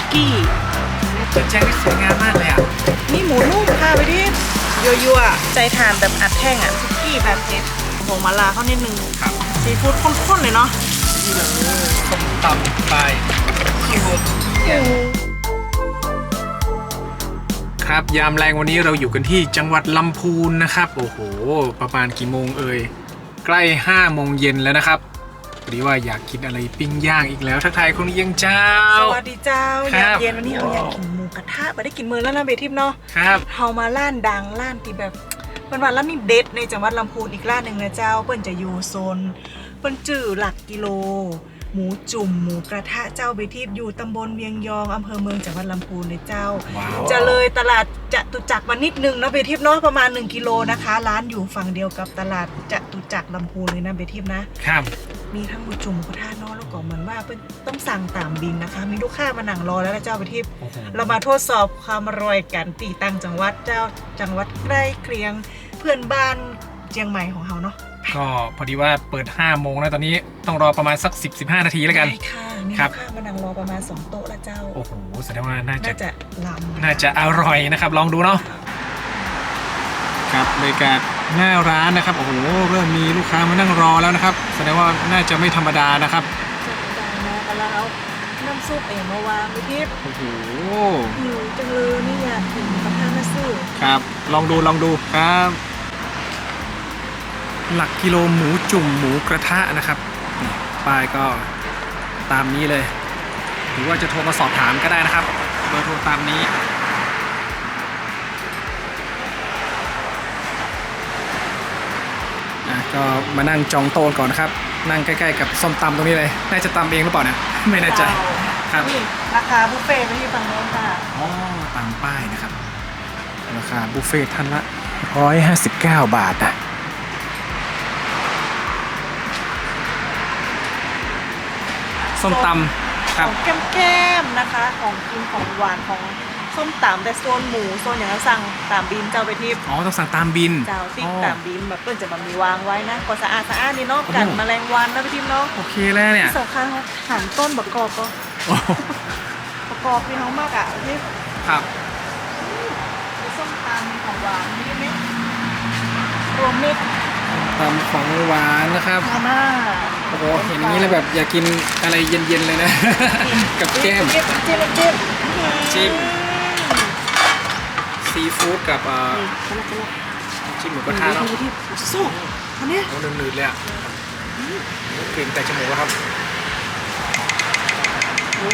สุกี้เปิดแจ้งได้สวยงามมากเลยอะ นี่หมูนุ่มค่ะไปดิยั่วๆใจทานแบบอัดแท่งอะสุกี้แบบเผ็ดผงมาลาเขานิดนึงครับซีฟู้ดข้นๆเลยเนาะนี่เลยส้มตำไปซีฟู้ดครับยามแรงวันนี้เราอยู่กันที่จังหวัดลำพูนนะครับ โอ้โห ประมาณกี่โมงเอ่ยใกล้5โมงเย็นแล้วนะครับพอ ดีว่าอยากกินอะไรปิ้งย่างอีกแล้ว ทักทายคุณเอียงเจ้า สวัสดีเจ้าคอรัยากบเย็นวันนี้เอาอยากกินหมูกระทะไปได้กินมือแล้วนะเบทิปเนาะครับ เฮามาร้านดังร้านที่แบบเป็นวันแล้วนี่เด็ดในจังหวัดลำพูนอีกร้านหนึ่งนะเจ้า เปิ้นจะอยู่โซนเปิ้นจื่อหลักกิโล หมูจุ่มหมูกระทะเจ้าเบทิปอยู่ตำบลเวียงยองอำเภอเมืองจังหวัดลำพูนเลยเจ้า ว้าวจะเลยตลาดจตุจักรมานิดนึงนะเบทิปเนาะประมาณ 1 กิโลนะคะ ร้านอยู่ฝั่งเดียวกับตลาดจตุจักรลำพูนเลยนะเบทิปนะ ครับ มีทั้งหมูจุ่มหมูกระทะเนาะแล้วก็เหมือนว่าเป็นต้องสั่งตามบินนะคะ มีลูกค้ามานั่งรอแล้วนะเจ้าเบทิปโอ้โหเรามาทดสอบความอร่อยกันตีตังจังหวัดเจ้าจังหวัดใกล้เคียงเพื่อนบ้านเชียงใหม่ของเราเนาะก็พอดีว่าเปิด 5 โมงแล้วตอนนี้ต้องรอประมาณสัก 10-15 นาทีแล้วกันได้ค่ะมีครัลูบกค้ามานั่งรอประมาณ 2 โต๊ะแล้วเจ้า โอ้โหแสดงว่าน่าจะน่าจะลำน่าจะอร่อยนะครับ ลองดูเนาะครับบรรยากาศ หน้าร้านนะครับโอ้โหเริ่มมีลูกค้ามานั่งรอแล้วนะครับ แสดงว่าน่าจะไม่ธรรมดานะครับจะได้นะกันแล้วเอาน้ำซุปเองมาวางไปที่โอ้โหหิวจังเลยนี่อยากกินกระทะมาซื้อครับ ลองดูลองดูครับ หลักกิโลหมูจุ่มหมูกระทะนะครับนี่ป้ายก็ตามนี้เลย หรือว่าจะโทรมาสอบถามก็ได้นะครับเบอร์โทรตามนี้ ก็มานั่งจองโต๊ะก่อนนะครับ นั่งใกล้ๆกับส้มตำตรงนี้เลย น่าจะตำเองหรือเปล่าเนี่ย ไม่แน่ใจ ครับ นี่ราคาบุฟเฟ่ต์ไปที่ฝั่งโน้นค่ะอ๋อตามป้ายนะครับ ราคาบุฟเฟ่ต์ท่านละ 159 บาทนะส้มตำคขรับองแก้มๆนะคะ ของกินของหวานของ ส้มตำแต่โซนหมูโซนอย่างนั้นสั่งตามบินเจ้าไปที่อ๋อต้องสั่งตามบินเจ้าติ๊กอ๋อตามบินแบบเปิ้นจะมามีวางไว้นะก็สะอาดสะอาดนี่เนาะโอ้โหกันแมลงวันนะพี่ทิมเนาะโอเคแล้วเนี่ยที่สำคัญเขาหันต้นประกอบก็โอ้โหประกอบพี่น้องมากอะที่ครับมีส้มตำมีของหวานมีไหมรวมมิตรตำของหวานนะครับมาม่าโอ้โหเห็นอย่างนี้แล้วแบบอยากกินอะไรเย็นๆเลยนะ กับแก้มจิ้มจิ้มจิ้มจิ้ม ซีฟู้ดกับเอ่ออืมจิ้มจิ้มจิ้มหมูกระทะเนาะดูที่สุกอันเนี้ยโอ้หนืดๆเลยอะกลิ่นแต่จมูกแล้วครับโอ้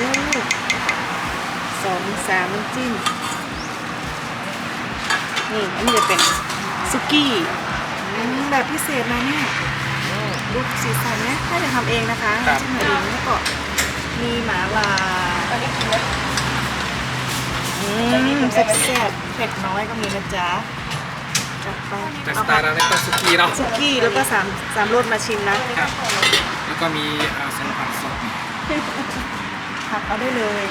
สองสามน้ำจิ้มนี่อันนี้จะเป็นซุกี้อืมแบบพิเศษนะเนี่ยดูสีสันนะถ้าจะทำเองนะคะครับทำเองแล้วก็มีหมาลาอื มแซ่บๆเผ็ดน้อยก็มีนะจ๊ะจัดไปแต่สเอาไตล์เราเนี่ยต้องสุกี้เนาะซุกี้แล้วก็สามสามรสมาชิมนะครับแล้วก็มีเอ่อสัมผัสสดนี่ผักเอาได้เลย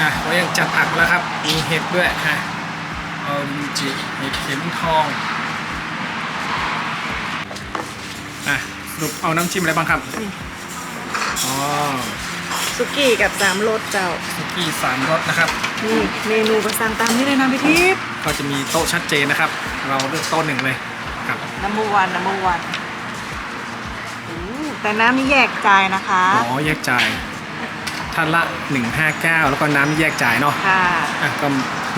อะเรายังจัดผักมาแล้วครับมีเห็ดด้วยฮะเอาลินจิเห็ดเข็มทองอะสรุปเอาน้ำจิ้มอะไรบ้างครับนี่อ๋อ ซุกี้กับสามรสเจ้าสุกี้สามรสนะครับ นี่เมนูก็สั่งตามนี้เลยนะพี่ทิพย์ก็จะมีโต๊ะชัดเจนนะครับ เราเลือกโต๊ะหนึ่งเลยครับนัมเบอร์วันนัมเบอร์วันแต่น้ำนี่แยกจ่ายนะคะอ๋อแยกจ่ายท่านละ 159 แล้วก็น้ำนี่แยกจ่ายเนาะค่ะอะก็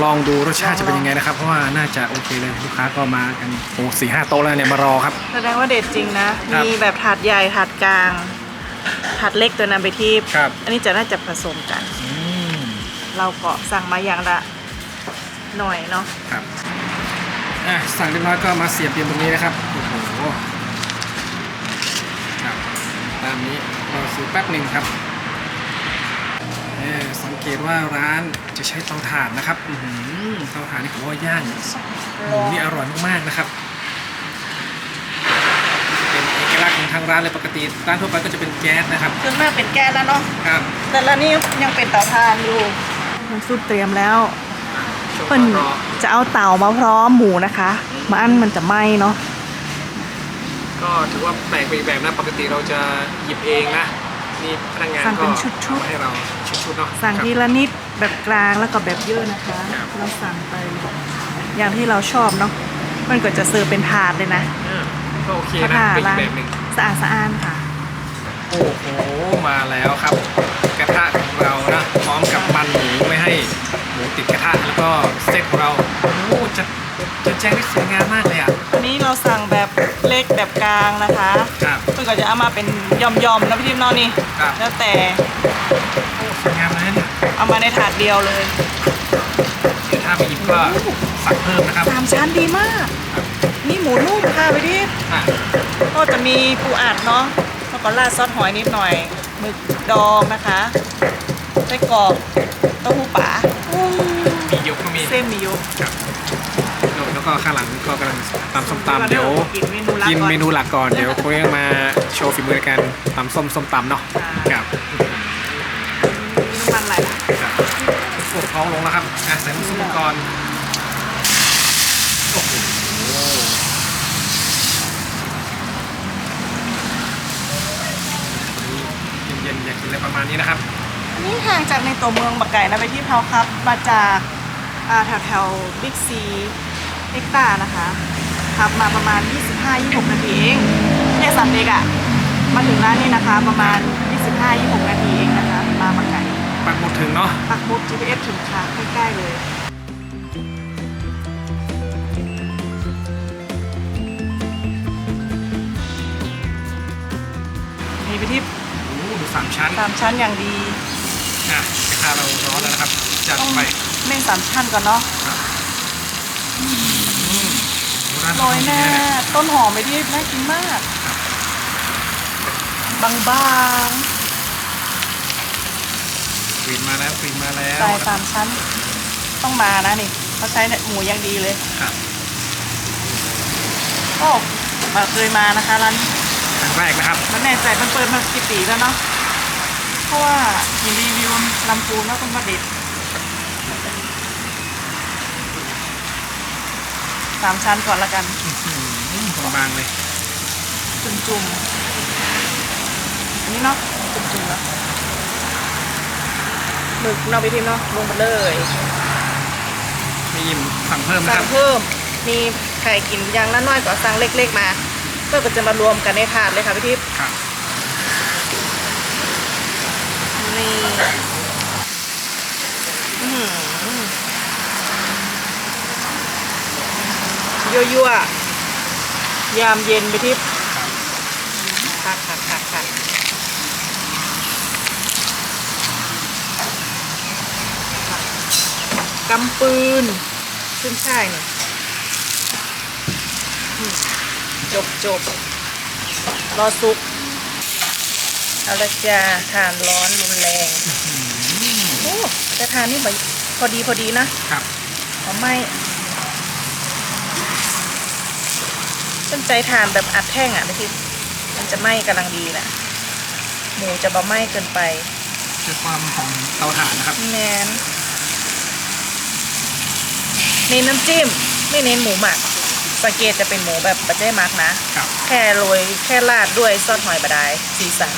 ลองดูรสชาติจะเป็นยังไงนะครับ เพราะว่าน่าจะโอเคเลยลูกค้าก็มากันโอ้สี่ห้าโต๊ะแล้วเนี่ยมารอครับ แสดงว่าเด็ดจริงนะ ครับ มีแบบถาดใหญ่ถาดกลาง ถาดเล็กตัวนั้นไปที่ครับ อันนี้จะน่าจะผสมกัน อืมเราก็สั่งมาอย่างละหน่อยเนาะครับอะสั่งเรียบร้อยก็มาเสียบเรียนตรงนี้นะครับโอ้โหครับตามนี้เราซื้อแป๊บหนึ่งครับเอ่อสังเกตว่าร้านจะใช้เตาถ่านนะครับ อื้อหือเตาถ่านนี่ผมว่าย่างหมูนี่อร่อยมากๆนะครับ เป็นเอกลักษณ์ของ ทางร้านเลยปกติร้านทั่วไปก็จะเป็นแก๊สนะครับเครื่องแรกเป็นแก้แล้วเนาะครับแต่ละนี่ยังเป็นเตาถ่านอยู่น้ำซุปเตรียมแล้วช่วงเพิ่นรอจะเอาเต่ามาพร้อมหมูนะคะมาอันมันจะไหม้เนาะก็ถือว่าแปลกไปอีกแบบนะปกติเราจะหยิบเองนะนี่พนักงานสั่งก็เป็นชุดๆเอามาให้เราชุดสุดเนาะสั่งครับทีละนิดแบบกลางแล้วก็แบบเยอะนะคะครับเราสั่งไปอย่างที่เราชอบเนาะมันก็จะเสิร์ฟเป็นถาดเลยนะอ่าก็โอเคถ้านะถาดเป็นอีร้ากนแบบหนึ่ง สะอาดสะอ้านค่ะ โอ้โหมาแล้วครับ กระทะของเรานะพร้อมกับมันหมูไม่ให้หมูติดกระทะแล้วก็เซ็ตของเราโอ้โหจะจะแจ้งได้สวยงามมากเลยอะอันนี้เราสั่งแบบเล็กแบบกลางนะคะครับ เพื่อนก็จะเอามาเป็นยอมๆนะพี่ทิพย์เนอะนี่ ครับ แล้วแต่โอ้สวยงามเลยนะเนี่ยเอามาในถาดเดียวเลยเดี๋ยวถ้าไปหยิบก็สั่งเพิ่มนะครับสามชั้นดีมาก นี่หมูนุ่มค่ะพี่ทิพย์อะก็จะมีปูอัดเนาะแล้วก็ราดซอสหอยนิดหน่อยหมึกดองนะคะไส้กรอกเต้าหู้ป๋าอู้มียกก็มีเส้นมียุครับแล้วก็ข้างหลังก็กำลังตำส้มตำเดี๋ยวกินเมนูลับกินก่อนเมนูหลักก่อนเดี๋ยวคุยมาโชว์ฝีมือในการตำส้มส้มตำเนาะค่ะครับน้ำมันไหลละครับปวดท้องลงแล้วครับอะใส่น้ำซุปก่อนโอ้โหเย็นๆอยากกินอะไรประมาณนี้นะครับ อันนี้ ห่างจากในตัวเมืองบักไก่นะไปที่เพาครับ มาจากอ่าแถวแถวบิ๊กซีเอ็กตานะคะขับมาประมาณ 25-26 นาทีเองเนี่ยสามเด็กอะมาถึงร้านนี้นะคะ ประมาณ 25-26 นาทีเองนะคะมาบักไก่ปักหมดถึงเนาะปักหมุด GPS ถึงค่ะใกล้ๆเลยมีไปที่โอ้โหดูสามชั้นสามชั้นอย่างดี นะกระทะเราร้อนแล้วนะครับจัดต้องไปเม่นสามชั้นก่อนเนาะครับอืมร้านโรยหน้าเนี่ยต้นหอมไปที่น่ากินมาก บางกลิ่นมาแล้วกลิ่นมาแล้วๆใส่สามชั้น ต้องมานะนี่เขาใช้หมูอย่างดีเลยครับโอ้มาเคยมานะคะร้านนี้ครั้งแรกนะครับ แล้วแน่ใจมันเปิดมากี่ปีแล้วเนาะ เพราะว่าเห็นรีวิวลำพูนว่าเป็นประเด็ดสามชั้นก่อนละกันอืมบางๆเลย จุ่มจุ่มๆอันนี้เนาะจุ่มจุ่มๆเนาะหมึกเนาะไปทีเนาะลงมาเลยมีอิ่มสั่งเพิ่มนะคสั่รังบเพิ่มมีไข่กินอย่างละน้อยก็สั่งเล็ก ๆ มา เพื่อก็จะมารวมกันในถาดเลยค่ะพี่ทิพย์ ครับนี่อื้อหือยั่วยามเย็นไปทิพย์คักคักคักคักกำปืนขึ้นใช่เนี่ยจบจบรอซุก เอาละจ้าทานร้อนรุนแรงโอ้แต่ทานนี่แบบพอดีพอดีนะครับหอมไหม่ตั้งใจทานแบบอัดแท่งอะไม่คิดมันจะไหม้กำลังดีนะหมูจะบะไหม้เกินไป คือความหอมเตาถ่านนะครับแนนเน้นน้ำจิ้ม ไม่เน้นหมูหมักสังเกตจะเป็นหมูแบบบะเจ้มักนะครับแค่โรยแค่ราดด้วยซอสหอยบะไดายสีสัน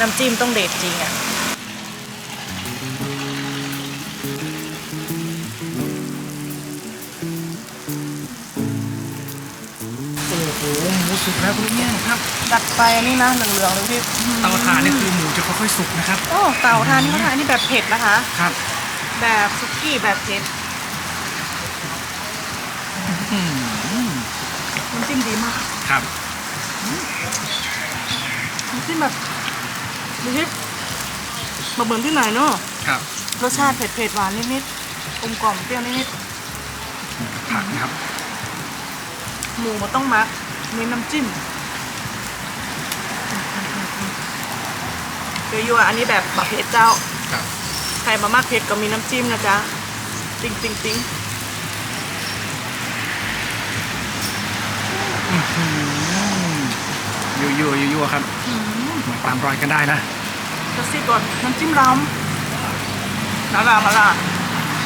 น้ำจิ้มต้องเด็ดจริงอะโอ้โหหมูสุกแล้วคุณลูกเนี่ยครับดัดไปอันนี้นะเหลืองๆเลยพี่เตาถ่านนี่คือหมูจะค่อยๆสุกนะครับโอ้เต่าทานนี่เขาทานอันนี่แบบเผ็ดนะคะ ครับแบบซุกี้แบบเผ็ดอืมน้ำจิ้มดีมากครับน้ำจิ้มแบบ ดูที่แบบเหมือนที่ไหนเนาะครับ รสชาติเผ็ดเผ็ดๆหวานนิดๆกลมกล่อมเปรี้ยวนิดผักนะครับๆหมูมันต้องมักเน้นน้ำจิ้มเดี๋ยวยัวอันนี้แบบบักเผ็ดเจ้า ครับใครมามากเผ็ดก็มีน้ำจิ้มนะจ๊ะ ติ๊งติ๊งติ๊งยั่วยั่วยั่วๆครับอืมมา ตามรอยกันได้นะจะสิก่อนน้ำจิ้มรำมาล่ามาล่า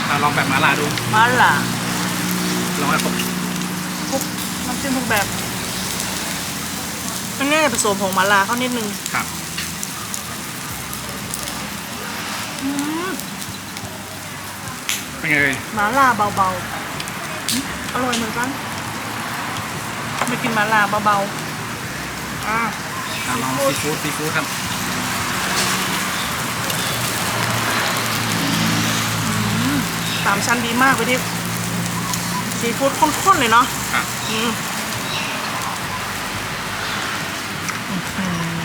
เราลองแบบหมาลาดูมาล่าลองให้ครบทุกน้ำจิ้มทุกแบบมันง่ายผสมผงมาลาเข้านิดนึงครับอเป็นไงเอ่ยหมาล่าเบาๆอืมอร่อยเหมือนกันไม่กินหมาล่าเบาๆอ่าอะ ลองซีซีฟู้ฟู้ดดซีฟู้ดครับสามชั้นดีมากไปที่ซีฟู้ดข้นๆเลยเนาะครับอืม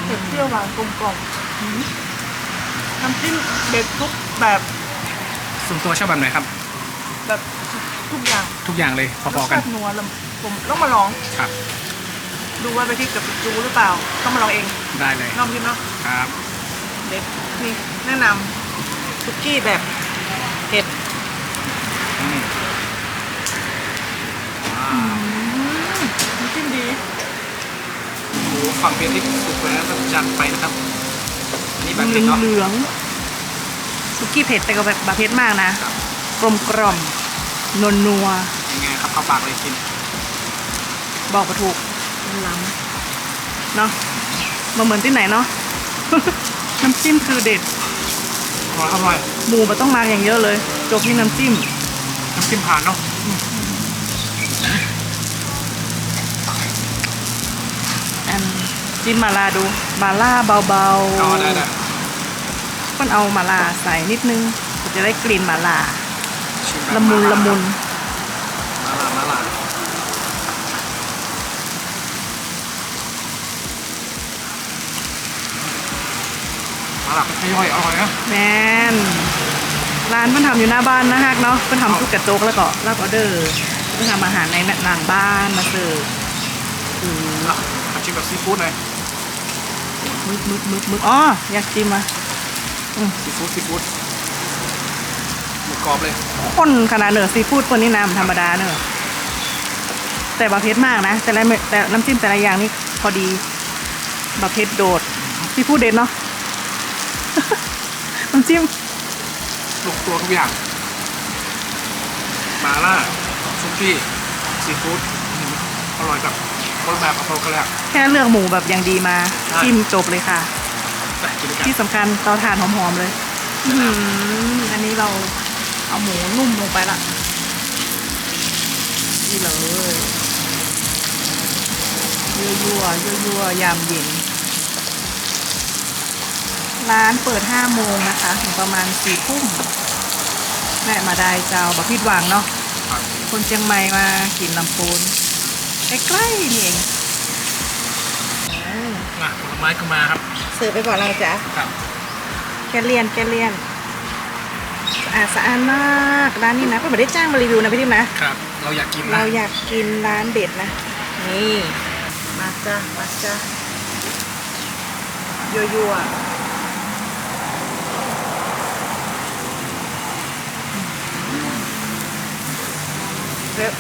เผ็ดเปรี้ยวหวานกลมกล่อมอืมน้ำจิ้มเด็ดทุกแบบส่วนตัวชอบแบบไหนครับ แบบทุกอย่างทุกอย่างเลยพรอสๆกันชาตินัวแล้วผมต้องมาลองครับ ดูว่าไปที่กับจูหรือเปล่า ต้องมาลองเองได้เลยน้องพิมเนาะครับเด็ดนี่แนะนำซุกี้แบบเผ็ดอืมว้าวน้ำจิ้มดีโอ้โหฝั่งเพียที่สุกแล้วต้องจัดไปนะครับอันนี่แบบเผ็ดเนาะเหลืองๆซุกี้เผ็ดแต่ก็แบบบะเผ็ดมากนะครับกลมกล่อมนวนัวยังไงครับเข้าปากเลยกินๆบอกประถูก ล้ำเนาะมาเหมือนที่ไหนเนาะ น้ำจิ้มคือเด็ดอร่อยอร่อยหมูมันต้องมาอย่างเยอะเลย จบที่น้ำจิ้ม น้ำจิ้มผ่านเนาะอันจิ้มมาลาดู มาล่าเบาอ๋อได้ได้ๆก็เอามาลาใส่นิดนึง จะได้กลิ่นมาลาชิแบบละมุนาาละมุน มาลามาลามา ลาไม่ย่อยอร่อยนะแมนร้านเพิ่นทำอยู่หน้าบ้านนะฮักเนาะเพิ่นทำทุกกระจกแล้วก็รับออเดอร์เพิ่นทำอาหารในหลังบ้านมาเสิร์ฟอืออะขอชิมแบบซีฟู้ดหน่อยมึกมึกมึกมึกอ๋ออยากจิ้มอะซีฟู้ดซีฟู้ดหมูกรอบเลยคนขนาดเหนือซีฟู้ดคนนี้น้ำธรรมดาเนอะแต่บะเพ็ดมากนะ แต่ละเม็ดแต่น้ำจิ้มแต่ละอย่างนี่พอดีบะเพ็ดโดดซีฟู้ดเด็ดเนาะ น้ำจิ้มลงตัวทุกอย่างมาล่าซุกี้ซีฟู้ดอืมอร่อยแบบคนแบบอโปรกันแล้ว แค่เลือกหมูแบบอย่างดีมาใช่ จิ้มจบเลยค่ะ ไปกินด้วยกันที่สำคัญเตาถ่านหอมๆเลยอื้อหืออันนี้เราเอาหมูนุ่มลงไปละนี่เลยยั่วยั่วยั่วยั่วๆยามเย็น ร้านเปิด5โมงนะคะ ถึงประมาณ4ทุ่มแวะมาได้เจ้าบะพิดหวังเนาะครับคนเชียงใหม่มากินลำพูนใกล้ๆนี่เองอืมอะผลไม้ก็มาครับเสิร์ฟไปก่อนเราจ้ะครับแกเลียนแกเลียนสะอาดสะอาดมากร้านนี้นะก็ไม่ได้จ้างมารีวิวนะพี่ทิมนะครับ เราอยากกินนะเราอยากกินร้านเด็ดนะ นี่ มาจ้ะมาจ้ะยัวยั เร็ว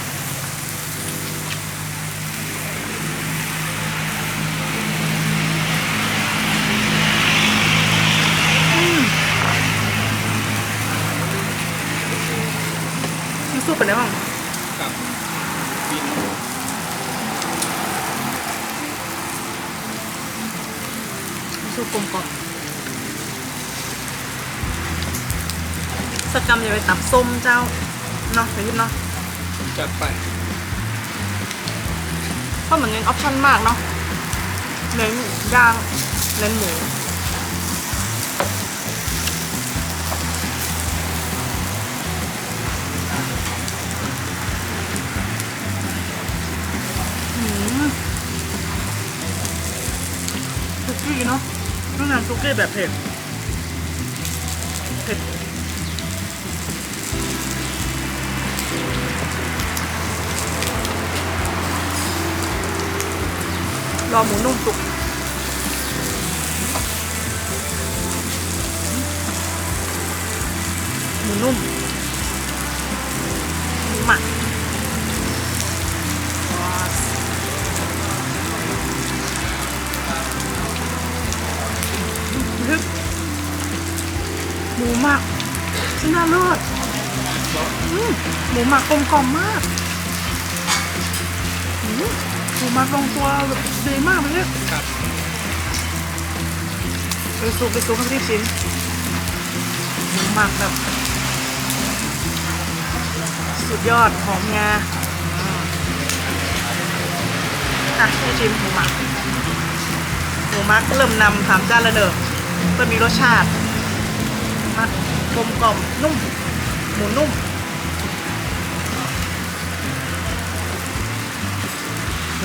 น้ำซุปเป็นไงบ้างครับกินสูตรกลมกล่อมสกรรมอย่าไปตับส้มเจ้าเนาะไปยิบเนาะ จัดไปเพราะเหมือนเงินออปชั่นมากเนาะเน้นย่างเน้นหมูซุกี้เนาะต้องทำซุกี้แบบเผ็ดเผ็ด รอหมูนุ่มสุกหมูนุ่มหมูหมักว้าวฮึบหมูหมักชนะเลิศหมูหมักกลมกล่อมมาก มูหมักลงตัวแบบดีมากเลยเนี่ยครับไปซุปไปซุปให้ที่ชิ้นหมูหมักแบบสุดยอดหอมงาอะให้ชิมหมูหมักหมูหมักเริ่มนำสามจานแล้วเนอะเพื่อมีรสชาติมักกลมกล่อมนุ่ม หมูนุ่ม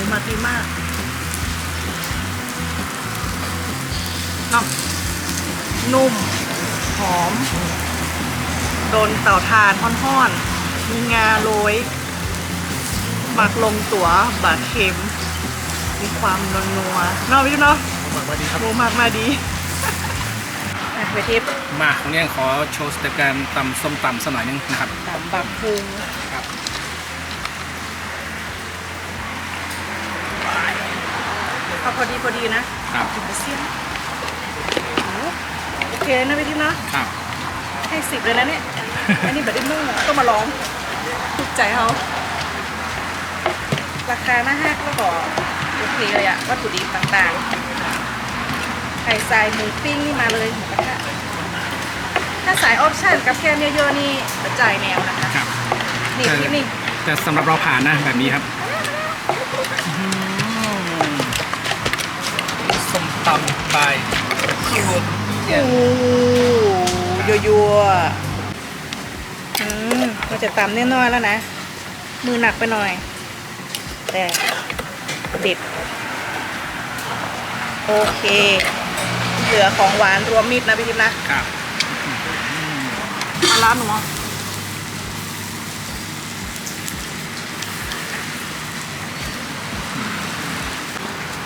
มูหมักดีมากเนาะนุ่ม หอม โดนเต่าทานห่อนๆ มีงาโรยหมักลงตัวบาดเค็ม มีความนวลนัวๆเนาะพี่เนาะสวัสดีครับหมูหมักมาดีอะไปทิพย์มาวันนี้ขอโชว์สเต็ปการตำส้มตำสักหน่อยนึงนะครับตำบักพุงครับ เอาพอดีพอดีนะครับถึงจะเสี้ยนโอ้โอเคนะพี่ทิพย์เนาะครับ ให้สิบเลยนะเนี่ย อันนี้แบบได้นุ่งต้องมาลองถูกใจเขาราคาหน้าห้างก็บอกโอเคเลยอะวัตถุดิบต่างๆ ไข่ทรายหมูปิ้งนี่มาเลยหมูกระทะถ้าสายออปชั่นกับแคมเยอะๆนี่กระจายแนวนะคะ ครับ นี่ที่นี่แต่สำหรับเราผ่านนะแบบนี้ครับส้ ตำบายคิวโอ้ยัวยัวๆอืมเราจะตำแน่นอนแล้วนะ มือหนักไปหน่อย แต่เด็ด โอเค เหลือของหวานรวมมิตรนะพี่ทิพย์นะครับร้านหนูอะ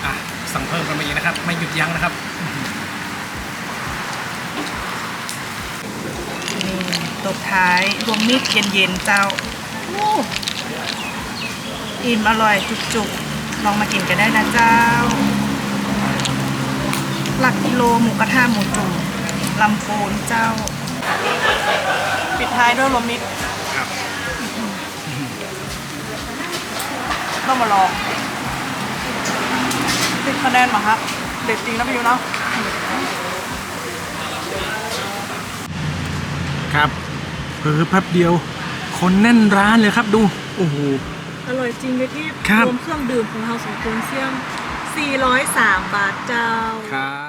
อะสั่ง เพิ่มกันมาอีกนะครับ ไม่หยุดยั้งนะครับนี่ตบท้ายรวมมิตรเย็นๆเจ้าโอ้อิ่มอร่อยจุกๆ ลองมากินกันได้นะเจ้า หลักกิโลหมูกระทะหมูจุ่มลำปูนเจ้า ปิดท้ายด้วยรวมมิตรครับ ต้องมาลอง ติดคะแนนมาครับเด็ดจริงนะพี่ยูเนาะครับเพิ่แป๊บเดียว คนแน่นร้านเลยครับดู โอ้โห อร่อยจริงเลยที่ครับ รวมเครื่องดื่มของเราสองคนเสี่ยม 403 บาทเจ้า ครับ